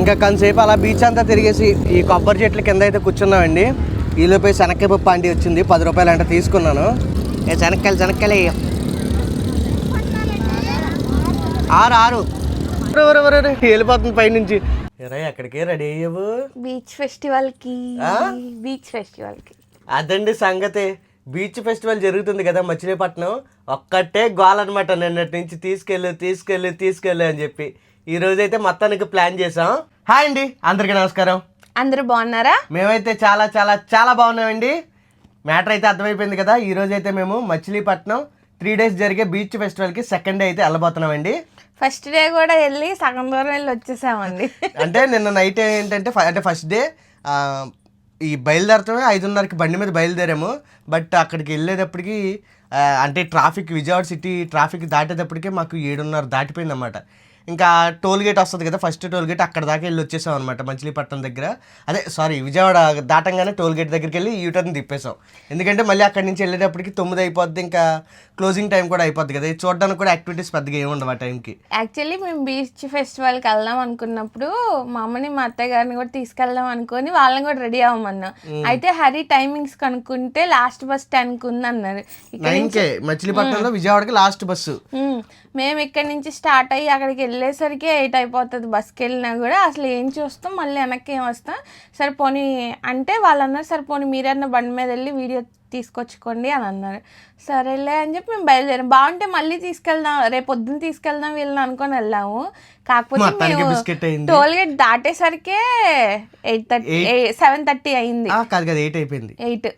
ఇంకా కొంతసేపు అలా బీచ్ అంతా తిరిగేసి ఈ కొబ్బరి చెట్ల కింద అయితే కూర్చున్నామండి. ఈలోపై శనక్కాయ పప్పు ఆంటీ వచ్చింది. పది రూపాయలు అంటే తీసుకున్నాను. ఏ శనక్కాయలు శనక్కాయలు. ఆరు ఆరు. వెళ్ళిపోతుంది పైనుంచి. ఎరా ఎక్కడికి రెడీ అయ్యావు? బీచ్ ఫెస్టివల్కి? బీచ్ ఫెస్టివల్కి అదండి సంగతి. బీచ్ ఫెస్టివల్ జరుగుతుంది కదా మచిలీపట్నం. ఒక్కటే గోల్ అనమాట నిన్నటి నుంచి. తీసుకెళ్ళు తీసుకెళ్ళు తీసుకెళ్ళు అని చెప్పి. ఈ రోజైతే మొత్తానికి ప్లాన్ చేసాం హాయ్ అండి అందరికీ నమస్కారం. అందరూ బాగున్నారా? మేమైతే చాలా చాలా చాలా బాగున్నామండి. మ్యాటర్ అయితే అర్థమైపోయింది కదా ఈ రోజు అయితే మేము మచిలీపట్నం త్రీ డేస్ జరిగే బీచ్ ఫెస్టివల్కి సెకండ్ డే అయితే వెళ్ళబోతున్నామండి. ఫస్ట్ డే కూడా వెళ్ళి సగం దూరం వెళ్ళి వచ్చేసామండి. అంటే నిన్న నైట్ ఏంటంటే ఫ- అంటే ఫస్ట్ డే ఈ బయలుదేరటమే ఐదున్నరకి బండి మీద బయలుదేరాము. బట్ అక్కడికి వెళ్ళేటప్పటికి ఆ, అంటే ట్రాఫిక్ విజయవాడ సిటీ ట్రాఫిక్ దాటేటప్పటికే మాకు ఏడున్నర దాటిపోయింది అనమాట ఇంకా టోల్ గేట్ వస్తుంది కదా ఫస్ట్ టోల్ గేట్ అక్కడ దాకా వెళ్ళి వచ్చేసాం అనమాట మచిలీపట్నం దగ్గర. అదే సారీ విజయవాడ దాటంగానే టోల్ గేట్ దగ్గరికి వెళ్ళి యూటర్న్ తిప్పేసాం ఎందుకంటే మళ్ళీ అక్కడి నుంచి వెళ్ళేటప్పటికి తొమ్మిది అయిపోద్ది ఇంకా క్లోజింగ్ టైం కూడా అయిపోద్ది కదా. చూడడానికి కూడా యాక్టివిటీస్ పెద్దగా ఏమి ఉండవు ఆ టైంకి యాక్చువల్లీ మేము బీచ్ ఫెస్టివల్కి వెళ్దాం అనుకున్నప్పుడు మా అమ్మని మా అత్తయ్య గారిని కూడా తీసుకెళ్దాం అనుకొని వాళ్ళని కూడా రెడీ అవ్వమన్నాం. అయితే హరి టైమింగ్స్ కనుక్కుంటే లాస్ట్ బస్ టెన్కి ఉంది అన్నారు నైన్కే మచిలీపట్నంలో విజయవాడకి లాస్ట్ బస్సు మేము ఇక్కడి నుంచి స్టార్ట్ అయ్యి అక్కడికి వెళ్ళేసరికి ఎయిట్ అయిపోతుంది. బస్కి వెళ్ళినా కూడా అసలు ఏం చూస్తాం మళ్ళీ వెనక్కి ఏం వస్తాం? సరే పోనీ అంటే వాళ్ళన్నారు సరే పోనీ మీరన్నా బండి మీద వెళ్ళి వీడియో తీసుకొచ్చుకోండి అని అన్నారు. సరేలే అని చెప్పి మేము బయలుదేరాం. బాగుంటే మళ్ళీ తీసుకెళ్దాం రేపు పొద్దున్న తీసుకెళ్దాం వీళ్ళని అనుకొని వెళ్ళాము. కాకపోతే మేము టోల్ గేట్ దాటేసరికే ఎయిట్ థర్టీ సెవెన్ థర్టీ అయింది. కాదు కదా ఎయిట్ అయిపోయింది. ఎయిట్.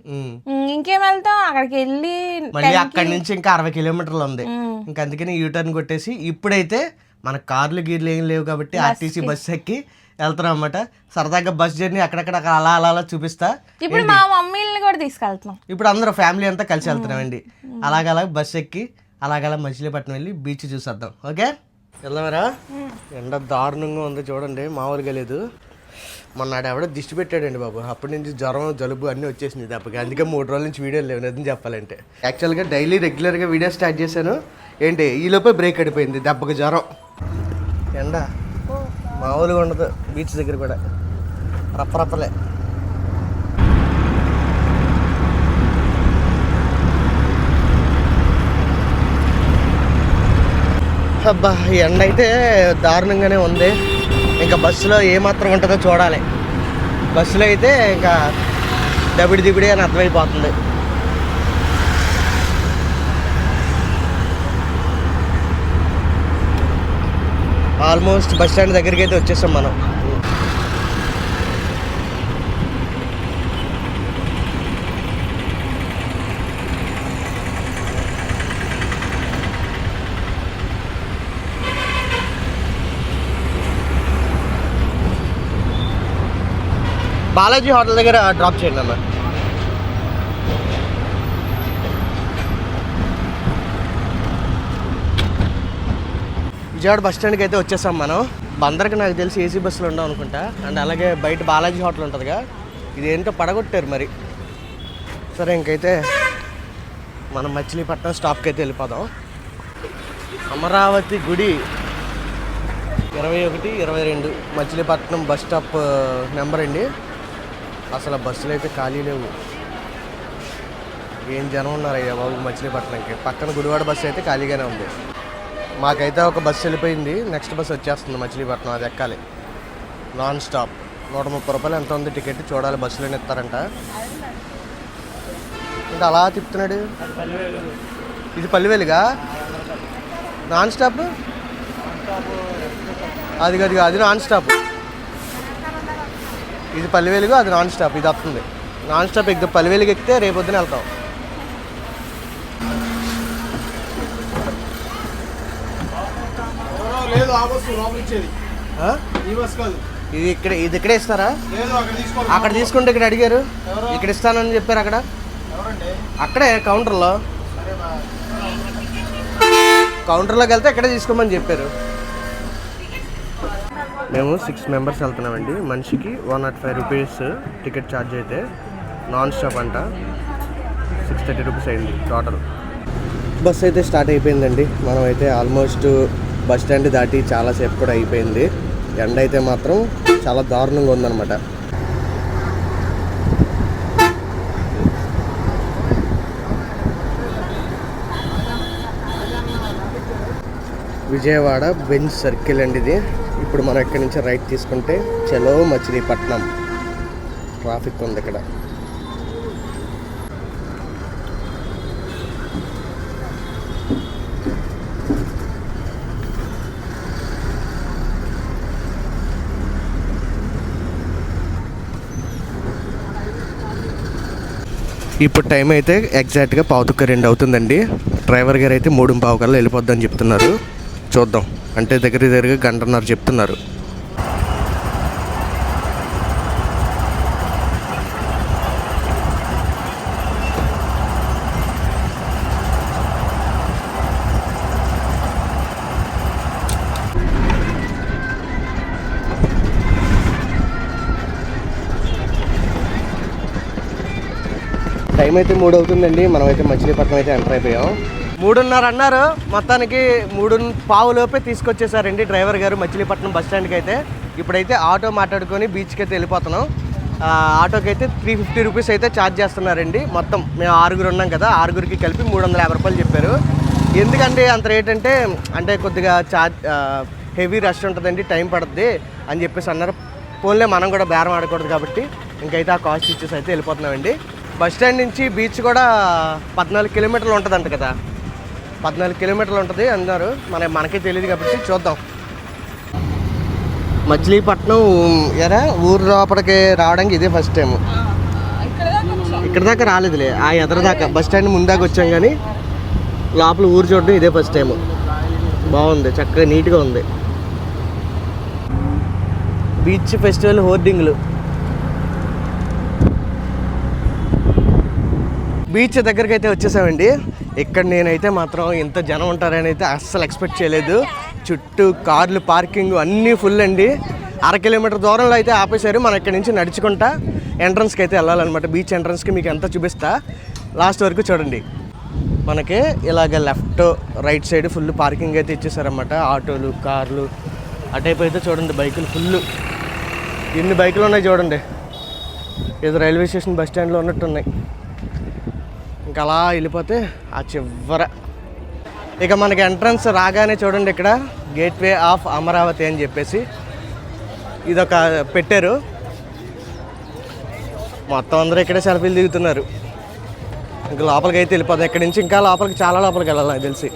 ఇంకేం వెళ్తాం? అక్కడికి వెళ్ళి మళ్ళీ అక్కడి నుంచి ఇంకా అరవై కిలోమీటర్లు ఉంది. ఇంకా అందుకని యూటర్న్ కొట్టేసి ఇప్పుడైతే మన కార్లు గీర్లు ఏం లేవు కాబట్టి ఆర్టీసీ బస్ ఎక్కి వెళ్తున్నాం అన్నమాట సరదాగా బస్ జర్నీ అక్కడక్కడ అలా అలా అలా చూపిస్తా. ఇప్పుడు మా మమ్మీని కూడా తీసుకెళ్తున్నాం. ఇప్పుడు అందరూ ఫ్యామిలీ అంతా కలిసి వెళ్తున్నామండి. అలాగలా బస్ ఎక్కి అలాగలా మచిలీపట్నం వెళ్ళి బీచ్ చూసేద్దాం. ఓకే? వెళ్దామరా? ఎండ దారుణంగా ఉంది చూడండి మామూలుగా లేదు. మొన్న ఎవడో దిష్టి పెట్టాడండి బాబు. అప్పటి నుంచి జ్వరం జలుబు అన్నీ వచ్చేసింది దెబ్బకి. అందుకే మూడు రోజుల నుంచి వీడియో లేవు నిజం చెప్పాలంటే. యాక్చువల్గా డైలీ రెగ్యులర్గా వీడియో స్టార్ట్ చేశాను. ఏంటి ఈలోపే బ్రేక్ అడిపోయింది దెబ్బకి జ్వరం. ఎండ. మామూలుగా ఉండదు బీచ్ దగ్గర కూడా. రప్పరప్పలే. అబ్బా ఎండ అయితే దారుణంగానే ఉంది. ఇంకా బస్సులో ఏమాత్రం ఉంటుందో చూడాలి. బస్సులో అయితే ఇంకా దబిడి దిబిడి అని అర్థమైపోతుంది. ఆల్మోస్ట్ బస్ స్టాండ్ దగ్గరికి అయితే వచ్చేసాం మనం. బాలాజీ హోటల్ దగ్గర డ్రాప్ చేయండి అన్న. విజయవాడ బస్ స్టాండ్కి అయితే వచ్చేసాం మనం. బందర్కి నాకు తెలిసి ఏసీ బస్సులు ఉండవు అనుకుంటా. అండ్ అలాగే బయట బాలాజీ హోటల్ ఉంటుందిగా. ఇది ఏంటో పడగొట్టారు మరి. సరే ఇంకైతే మనం మచిలీపట్నం స్టాప్కి అయితే వెళ్ళిపోదాం. అమరావతి గుడి ఇరవై ఒకటి ఇరవై రెండు మచిలీపట్నం బస్ స్టాప్ నెంబర్ అండి. అసలు బస్సులు అయితే ఖాళీ లేవు. ఏం జనం ఉన్నారయ్యా బాబు మచిలీపట్నంకి? పక్కన గుడివాడ బస్సు అయితే ఖాళీగానే ఉంది. మాకైతే ఒక బస్సు వెళ్ళిపోయింది. నెక్స్ట్ బస్సు వచ్చేస్తుంది మచిలీపట్నం అది ఎక్కాలి. నాన్ స్టాప్ నూట ముప్పై రూపాయలు ఎంత ఉంది టికెట్? చూడాలి బస్సులోనే ఇస్తారంట. ఇంకా అలా తిప్పుతున్నాడు? ఇది పల్లివేలుగా? నాన్ స్టాప్ అది అది అది నాన్ స్టాప్ ఇది పల్లివేలుగా అది నాన్ స్టాప్ ఇది వస్తుంది. నాన్ స్టాప్ ఎక్కితే పల్లివేలుగా ఎక్కితే రేపు పొద్దున వెళ్తాం. లేదు ఆ బస్సు లోపల ఇచ్చేది ఆ? ఈ బస్ కాదు. ఇది ఇక్కడ ఇది ఇక్కడే ఇస్తారా? లేదు అక్కడ తీసుకోవాలి అక్కడ తీసుకుంటే ఇక్కడ అడిగారు. ఇక్కడ ఇస్తానని చెప్పారు అక్కడ. అక్కడే కౌంటర్లో. కౌంటర్లోకి వెళ్తే ఇక్కడే తీసుకోమని చెప్పారు. మేము సిక్స్ మెంబర్స్ వెళ్తున్నామండి. మనిషికి one not five rupees ticket charge అయితే నాన్ స్టాప్ అంట. సిక్స్ థర్టీ రూపీస్ అయింది టోటల్. బస్ అయితే స్టార్ట్ అయిపోయిందండి. మనం అయితే ఆల్మోస్ట్ బస్ స్టాండ్ దాటి చాలాసేపు కూడా అయిపోయింది. ఎండ అయితే మాత్రం చాలా దారుణంగా ఉందన్నమాట. విజయవాడ బెంచ్ సర్కిల్ అండి ఇది. ఇప్పుడు మనం ఇక్కడి నుంచి రైట్ తీసుకుంటే చలో మచిలీపట్నం. ట్రాఫిక్ ఉంది ఇక్కడ. ఇప్పుడు టైం అయితే ఎగ్జాక్ట్గా పావుతుక్క రెండు అవుతుందండి. డ్రైవర్ గారు అయితే మూడు పావు కల్లా వెళ్ళిపోద్దని చెప్తున్నారు. చూద్దాం. అంటే దగ్గర దగ్గరగా గంటన్నర చెప్తున్నారు. టైం అయితే మూడు అవుతుందండి. మనం అయితే మచిలీపట్నం అయితే ఎంటర్ అయిపోయాం. మూడున్నర అన్నారు. మొత్తానికి మూడు పావు లోపే తీసుకొచ్చేసారండి డ్రైవర్ గారు మచిలీపట్నం బస్ స్టాండ్కి అయితే. ఇప్పుడైతే ఆటో మాట్లాడుకొని బీచ్కి అయితే వెళ్ళిపోతున్నాం. ఆటోకి అయితే త్రీ ఫిఫ్టీ రూపీస్ అయితే ఛార్జ్ చేస్తున్నారండి. మొత్తం మేము ఆరుగురు ఉన్నాం కదా ఆరుగురికి కలిపి మూడు వందల యాభై రూపాయలు చెప్పారు. ఎందుకంటే అంత రేట్ అంటే అంటే కొద్దిగా ఛార్జ్ హెవీ రష్ ఉంటుందండి టైం పడుతుంది అని చెప్పేసి అన్నారు. ఫోన్లే మనం కూడా బేరం ఆడకూడదు కాబట్టి ఇంకైతే ఆ కాస్ట్ ఇచ్చేసి అయితే వెళ్ళిపోతున్నామండి. బస్ స్టాండ్ నుంచి బీచ్ కూడా పద్నాలుగు కిలోమీటర్లు ఉంటుందంట కదా. పద్నాలుగు కిలోమీటర్లు ఉంటుంది అన్నారు. మన మనకే తెలియదు కాబట్టి చూద్దాం. మచిలీపట్నం ఎరా? ఊరు లోపలికి రావడానికి ఇదే ఫస్ట్ టైం ఇక్కడ దాకా రాలేదులే. ఆ ఎదర దాకా. బస్ స్టాండ్ ముందాక వచ్చాం కానీ లోపల ఊరు చూడడం ఇదే ఫస్ట్ టైం బాగుంది. చక్కగా నీట్గా ఉంది. Beach festival హోర్డింగ్లు. బీచ్ దగ్గరికి అయితే వచ్చేసామండి. ఇక్కడ నేనైతే మాత్రం ఇంత జనం ఉంటారని అయితే అస్సలు ఎక్స్పెక్ట్ చేయలేదు. చుట్టూ కార్లు పార్కింగ్ అన్నీ ఫుల్ అండి. అర కిలోమీటర్ దూరంలో అయితే ఆపేశారు. మనం ఇక్కడ నుంచి నడుచుకుంటా ఎంట్రన్స్కి అయితే వెళ్ళాలన్నమాట. బీచ్ ఎంట్రన్స్కి మీకు ఎంత చూపిస్తా. లాస్ట్ వరకు చూడండి. మనకి ఇలాగ left right side full parking అయితే ఇచ్చేసారన్నమాట. ఆటోలు కార్లు అటైపు అయితే చూడండి. బైకులు ఫుల్ ఎన్ని బైకులు ఉన్నాయి చూడండి. ఏదో రైల్వే స్టేషన్ బస్ స్టాండ్లో ఉన్నట్టున్నాయి. ఇంకా అలా వెళ్ళిపోతే ఆ చివర. ఇక మనకి ఎంట్రన్స్ రాగానే చూడండి ఇక్కడ గేట్వే ఆఫ్ అమరావతి అని చెప్పేసి ఇదొక పెట్టారు. మొత్తం అందరూ ఇక్కడే సెల్ఫీలు దిగుతున్నారు. ఇంకా లోపలికి అయితే వెళ్ళిపోతాం ఇక్కడ నుంచి ఇంకా లోపలికి చాలా లోపలికి వెళ్ళాలి నాకు తెలిసి.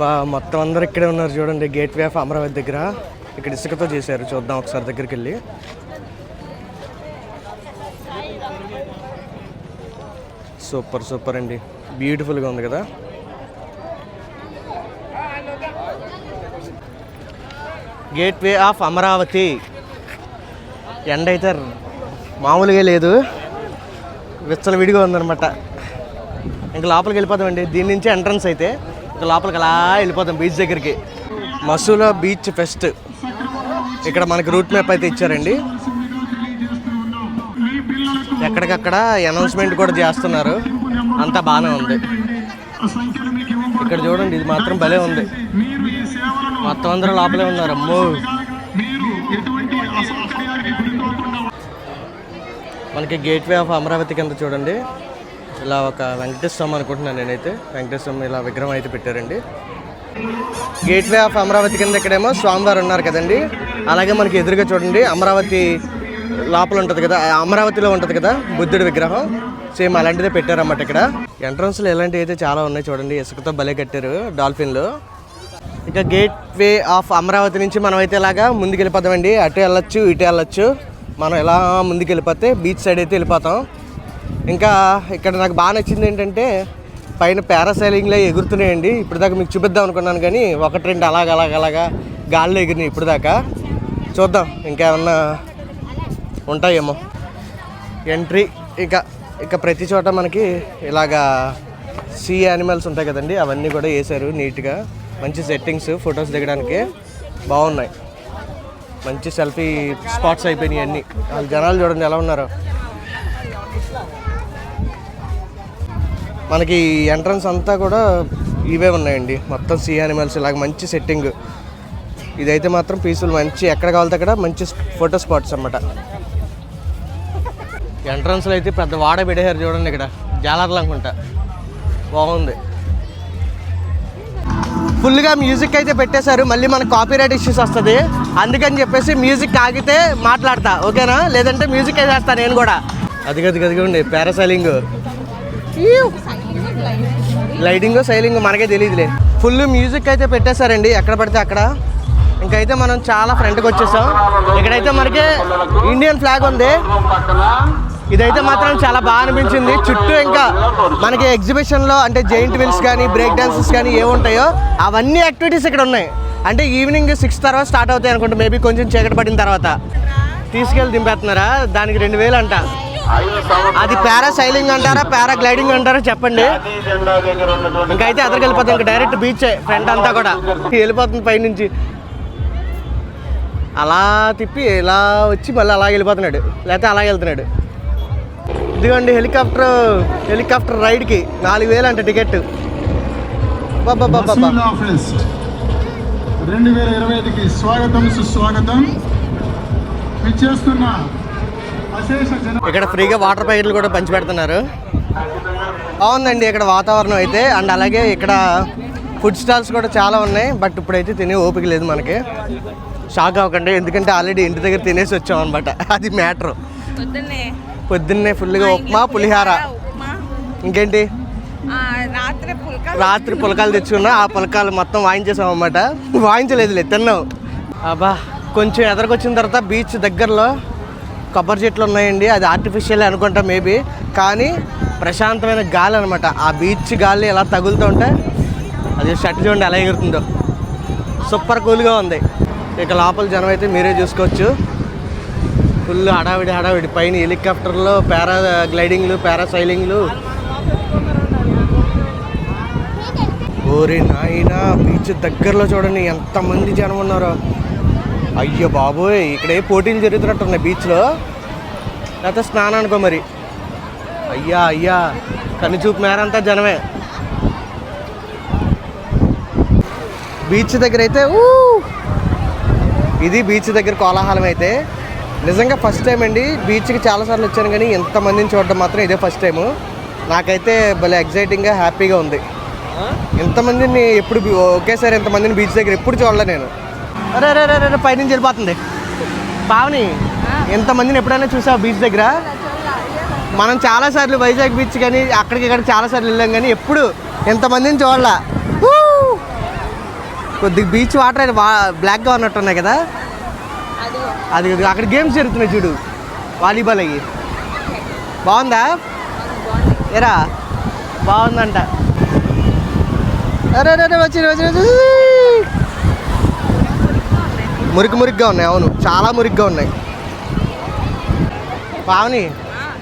బా మొత్తం అందరూ ఇక్కడే ఉన్నారు చూడండి గేట్వే ఆఫ్ అమరావతి దగ్గర. ఇక్కడ ఇసుకతో చేశారు చూద్దాం ఒకసారి దగ్గరికి వెళ్ళి. సూపర్ సూపర్ అండి. బ్యూటిఫుల్గా ఉంది కదా? గేట్వే ఆఫ్ అమరావతి ఎండ అయితే మామూలుగా లేదు. విచ్చలవిడిగా ఉందన్నమాట. ఇంకా లోపలికి వెళ్ళిపోతామండి దీని నుంచి ఎంట్రన్స్ అయితే ఇంకా లోపలికి అలా వెళ్ళిపోతాం బీచ్ దగ్గరికి. మసూలా బీచ్ ఫెస్ట్ ఇక్కడ మనకి రూట్ మ్యాప్ అయితే ఇచ్చారండి. ఎక్కడికక్కడ అనౌన్స్మెంట్ కూడా చేస్తున్నారు. అంతా బాగానే ఉంది. ఇక్కడ చూడండి ఇది మాత్రం భలే ఉంది. మొత్తం అందరూ లోపలే ఉన్నారు. అమ్మో. మనకి గేట్వే ఆఫ్ అమరావతి కింద చూడండి. ఇలా ఒక వెంకటేశ్వర స్వామి అనుకుంటున్నాను నేనైతే. వెంకటేశ్వర స్వామి ఇలా విగ్రహం అయితే పెట్టారండి. గేట్వే ఆఫ్ అమరావతి కింద ఇక్కడేమో స్వామివారు ఉన్నారు కదండి. అలాగే మనకి ఎదురుగా చూడండి అమరావతి లోపల ఉంటుంది కదా అమరావతిలో ఉంటుంది కదా బుద్ధుడి విగ్రహం. సేమ్ అలాంటిదే పెట్టారన్నమాట ఇక్కడ. ఎంట్రన్స్లో ఇలాంటివి అయితే చాలా ఉన్నాయి చూడండి. ఇసుకతో భలే కట్టారు డాల్ఫిన్లు. ఇక గేట్ వే ఆఫ్ అమరావతి నుంచి మనం అయితే ఇలాగా ముందుకు వెళ్ళిపోతామండి అటు వెళ్ళొచ్చు ఇటు వెళ్ళొచ్చు. మనం ఎలా ముందుకు వెళ్ళిపోతే బీచ్ సైడ్ అయితే వెళ్ళిపోతాం. ఇంకా ఇక్కడ నాకు బాగా నచ్చింది ఏంటంటే పైన పారాసైలింగ్లో ఎగురుతున్నాయండి. ఇప్పుడు దాకా మీకు చూపిద్దాం అనుకున్నాను కానీ ఒకటి రెండు అలాగ అలాగ అలాగా గాల్లో ఎగిరినాయి ఇప్పుడు దాకా. చూద్దాం ఇంకేమన్నా ఉంటాయేమో. ఎంట్రీ ఇక ఇక ప్రతి చోట మనకి ఇలాగా సీ యానిమల్స్ ఉంటాయి కదండి అవన్నీ కూడా వేశారు నీట్గా. మంచి సెట్టింగ్స్ ఫొటోస్ దిగడానికి బాగున్నాయి. మంచి సెల్ఫీ స్పాట్స్ అయిపోయినాయి అన్నీ. వాళ్ళు జనాలు చూడండి ఎలా ఉన్నారు. మనకి ఎంట్రన్స్ అంతా కూడా ఇవే ఉన్నాయండి. మొత్తం సీ యానిమల్స్ ఇలాగ మంచి సెట్టింగ్ ఇదైతే మాత్రం పీస్ఫుల్ మంచి ఎక్కడ కావాలితే అక్కడ మంచి ఫోటో స్పాట్స్ అన్నమాట. ఎంట్రన్స్లో అయితే పెద్ద వాడ పెట్టేశారు చూడండి ఇక్కడ. జాలర్లు అనుకుంటా. బాగుంది. ఫుల్గా మ్యూజిక్ అయితే పెట్టేశారు. మళ్ళీ మనకు కాపీరైట్ ఇష్యూస్ వస్తుంది. అందుకని చెప్పేసి మ్యూజిక్ ఆగితే మాట్లాడతా. ఓకేనా? లేదంటే మ్యూజిక్ వేసేస్తా నేను కూడా. అది గది గదిగోండి పారాసైలింగ్. లైటింగ్ సైలింగ్ మనకే తెలియదులే ఫుల్ మ్యూజిక్ అయితే పెట్టేశారండి. ఎక్కడ పడితే అక్కడ. ఇంకైతే మనం చాలా ఫ్రంట్కి వచ్చేసాం. ఇక్కడైతే మనకి ఇండియన్ ఫ్లాగ్ ఉంది. ఇదైతే మాత్రం చాలా బాగా అనిపించింది. చుట్టూ ఇంకా మనకి ఎగ్జిబిషన్లో అంటే జైంట్ వీల్స్ కానీ బ్రేక్ డాన్సెస్ కానీ ఏముంటాయో అవన్నీ యాక్టివిటీస్ ఇక్కడ ఉన్నాయి. అంటే ఈవినింగ్ సిక్స్ తర్వాత స్టార్ట్ అవుతాయి అనుకుంటా. మేబీ కొంచెం చీకటి పడిన తర్వాత. తీసుకెళ్ళి దింపేస్తున్నారా? దానికి రెండు వేలు అంట. అది పారా సైలింగ్ అంటారా పారా గ్లైడింగ్ అంటారా చెప్పండి. ఇంకైతే అదరికి వెళ్ళిపోతుంది ఇంకా డైరెక్ట్ బీచ్ ఫ్రంట్ అంతా కూడా. వెళ్ళిపోతుంది పైనుంచి. అలా తిప్పి ఇలా వచ్చి మళ్ళీ అలా వెళ్ళిపోతున్నాడు. లేకపోతే అలా వెళ్తున్నాడు. ఇదిగోండి హెలికాప్టర్ హెలికాప్టర్ రైడ్కి నాలుగు వేలు అంట టికెట్. రెండు వేల ఇరవై ఐదుకి స్వాగతం సుస్వాగతం. ఇక్కడ ఫ్రీగా వాటర్ ప్యాకెట్లు కూడా పంచి పెడుతున్నారు. బాగుందండి ఇక్కడ వాతావరణం అయితే. అండ్ అలాగే ఇక్కడ ఫుడ్ స్టాల్స్ కూడా చాలా ఉన్నాయి. బట్ ఇప్పుడైతే తినే ఓపిక లేదు మనకి. షాక్ అవ్వకండి. ఎందుకంటే ఆల్రెడీ ఇంటి దగ్గర తినేసి వచ్చాం అనమాట అది మ్యాటర్. పొద్దున్నే ఫుల్గా ఉప్మా పులిహార. ఇంకేంటి? రాత్రి పుల్కా రాత్రి పులకాలు తెచ్చుకున్నా ఆ పులకాలు మొత్తం వాయించేసాం అన్నమాట. వాయించలేదులే తిన్నాం. అబ్బా కొంచెం ఎదరికొచ్చిన తర్వాత బీచ్ దగ్గరలో కొబ్బరి చెట్లు ఉన్నాయండి. అది ఆర్టిఫిషియల్ అనుకుంటా మేబీ కానీ ప్రశాంతమైన గాలి అనమాట ఆ బీచ్ గాలి ఎలా తగులుతూ ఉంటే అది షర్ట్ చూడండి ఎలా ఎగురుతుందో. సూపర్ కూల్గా ఉంది. ఇక లోపల జనం అయితే మీరే చూసుకోవచ్చు. ఫుల్ హడావిడి హడావిడి. పైన హెలికాప్టర్లో పారా గ్లైడింగ్లు పారాసైలింగ్లు. ఓరి నాయనా బీచ్ దగ్గరలో చూడండి ఎంతమంది జనం ఉన్నారో. అయ్యో బాబోయ్ ఇక్కడే పోటీలు జరుగుతున్నట్టున్నాయి బీచ్లో. లేకపోతే స్నానానికో మరి. అయ్యా అయ్యా కనుచూపు మేరంతా జనమే. బీచ్ దగ్గర అయితే ఊ! ఇది బీచ్ దగ్గర కోలాహలం అయితే నిజంగా ఫస్ట్ టైం అండి. బీచ్కి చాలాసార్లు వచ్చాను కానీ ఎంతమందిని చూడడం మాత్రం ఇదే ఫస్ట్ టైము నాకైతే భలే ఎగ్జైటింగ్గా హ్యాపీగా ఉంది. ఎంతమందిని ఎప్పుడు ఒకేసారి ఎంతమందిని బీచ్ దగ్గర ఎప్పుడు చూడలే నేను. అరే అరే అరే అరే పైనుంచి వెళ్ళిపోతుంది. పావని ఎంతమందిని ఎప్పుడైనా చూసావు బీచ్ దగ్గర? మనం చాలాసార్లు వైజాగ్ బీచ్ కానీ అక్కడికి ఇక్కడికి చాలాసార్లు వెళ్ళాం కానీ ఎప్పుడు ఎంతమందిని చూడలా! కొద్దిగా బీచ్ వాటర్ బ్లాక్గా ఉన్నట్టున్నాయి కదా. అది అక్కడ గేమ్స్ జరుగుతున్నాయి చూడు. వాలీబాల్ అయ్యి. బాగుందా? ఎరా? బాగుందంట. అరే అరే వచ్చి వచ్చి వచ్చి. మురికి మురికిగా ఉన్నాయి అవును. చాలా మురికిగా ఉన్నాయి. పావని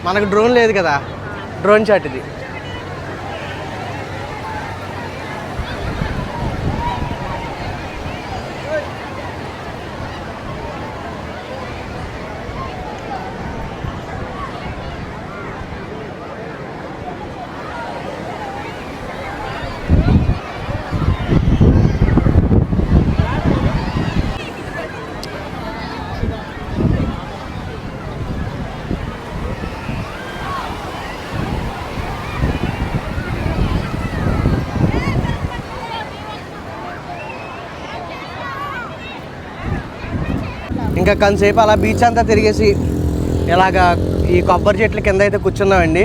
మనకు డ్రోన్ లేదు కదా. డ్రోన్ షాట్ ఇది ఇంకా కొంతసేపు అలా బీచ్ అంతా తిరిగేసి ఇలాగా ఈ కొబ్బరి చెట్ల కింద అయితే కూర్చున్నామండి.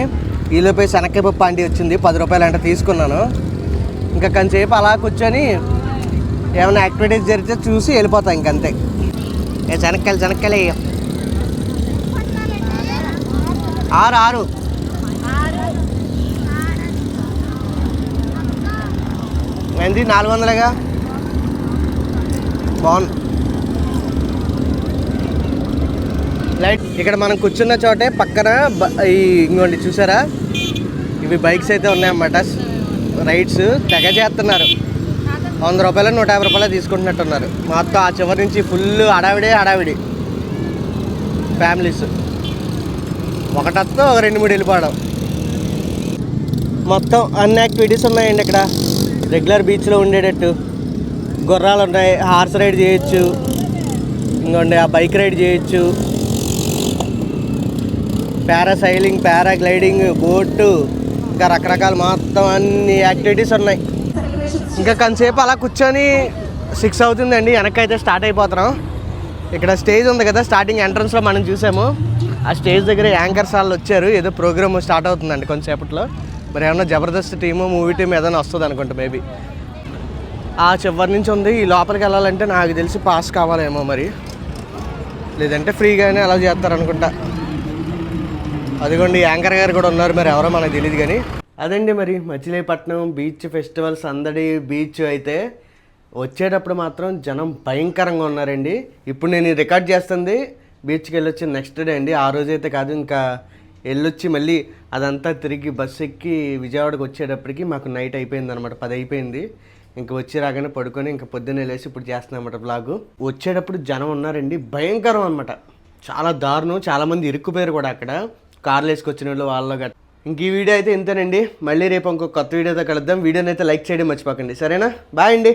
ఈలోపై శనక్కాయ పప్పు ఆంటీ వచ్చింది. పది రూపాయలు అంటే తీసుకున్నాను. ఇంకా కొంతసేపు అలా కూర్చొని ఏమైనా యాక్టివిటీస్ జరిగితే చూసి వెళ్ళిపోతాం ఇంకంతే. ఏ శనక్కాయలు శనక్కాయలు. వేయ. ఆరు ఆరు. ఎంత నాలుగు వందలుగా? బాగుంది. లైట్ ఇక్కడ మనం కూర్చున్న చోటే పక్కన బ- ఈ ఇంకోండి చూసారా? ఇవి బైక్స్ అయితే ఉన్నాయన్నమాట. రైడ్స్ తెగ చేస్తున్నారు. వంద రూపాయలు నూట యాభై రూపాయలు తీసుకుంటున్నట్టున్నారు. మొత్తం ఆ చివరి నుంచి ఫుల్ హడావిడే హడావిడి. ఫ్యామిలీస్. ఒకటత్తో ఒక రెండు మూడు వెళ్ళిపోవడం. మొత్తం అన్ని యాక్టివిటీస్ ఉన్నాయండి ఇక్కడ. రెగ్యులర్ బీచ్లో ఉండేటట్టు. గుర్రాలు ఉన్నాయి హార్స్ రైడ్ చేయొచ్చు. ఇంకోండి ఆ బైక్ రైడ్ చేయొచ్చు. పారాసైలింగ్ పారాగ్లైడింగ్ బోటు ఇంకా రకరకాల మొత్తం అన్ని యాక్టివిటీస్ ఉన్నాయి. ఇంకా కొంతసేపు అలా కూర్చొని సిక్స్ అవుతుందండి వెనకైతే స్టార్ట్ అయిపోతున్నాం. ఇక్కడ స్టేజ్ ఉంది కదా స్టార్టింగ్ ఎంట్రన్స్లో మనం చూసాము. ఆ స్టేజ్ దగ్గర యాంకర్స్ వాళ్ళు వచ్చారు ఏదో ప్రోగ్రామ్ స్టార్ట్ అవుతుందండి కొంతసేపట్లో. మరి ఏమన్నా జబర్దస్త్ టీము మూవీ టీం ఏదైనా వస్తుంది అనుకుంటా మేబీ. ఆ చివరి నుంచి ఉంది ఈ లోపలికి వెళ్ళాలంటే నాకు తెలిసి పాస్ కావాలేమో మరి. లేదంటే ఫ్రీగానే అలా చేస్తారనుకుంటా అదిగోండి యాంకర్ గారు కూడా ఉన్నారు. మరి ఎవరో మనకు తెలియదు కానీ. అదండి మరి మచిలీపట్నం బీచ్ ఫెస్టివల్స్ అందడి బీచ్ అయితే. వచ్చేటప్పుడు మాత్రం జనం భయంకరంగా ఉన్నారండి. ఇప్పుడు నేను రికార్డ్ చేస్తుంది బీచ్కి వెళ్ళొచ్చి నెక్స్ట్ డే అండి. ఆ రోజు అయితే కాదు ఇంకా వెళ్ళొచ్చి మళ్ళీ అదంతా తిరిగి బస్సు ఎక్కి విజయవాడకి వచ్చేటప్పటికి మాకు నైట్ అయిపోయింది అనమాట పది అయిపోయింది. ఇంక వచ్చి రాగానే పడుకొని ఇంకా పొద్దున్నే లేసి ఇప్పుడు చేస్తున్నాం అనమాట బ్లాగు వచ్చేటప్పుడు జనం ఉన్నారండి భయంకరం అనమాట చాలా దారుణం. చాలామంది ఇరుక్కుపోయారు కూడా అక్కడ. కార్లు వేసుకొచ్చిన వాళ్ళు వాళ్ళ గట్ట. ఇంక ఈ వీడియో అయితే ఇంతేనండి. మళ్ళీ రేపు ఇంకో కొత్త వీడియోతో కలుద్దాం. వీడియోని అయితే లైక్ చేయడం మర్చిపోకండి. సరేనా? బాయ్ అండి.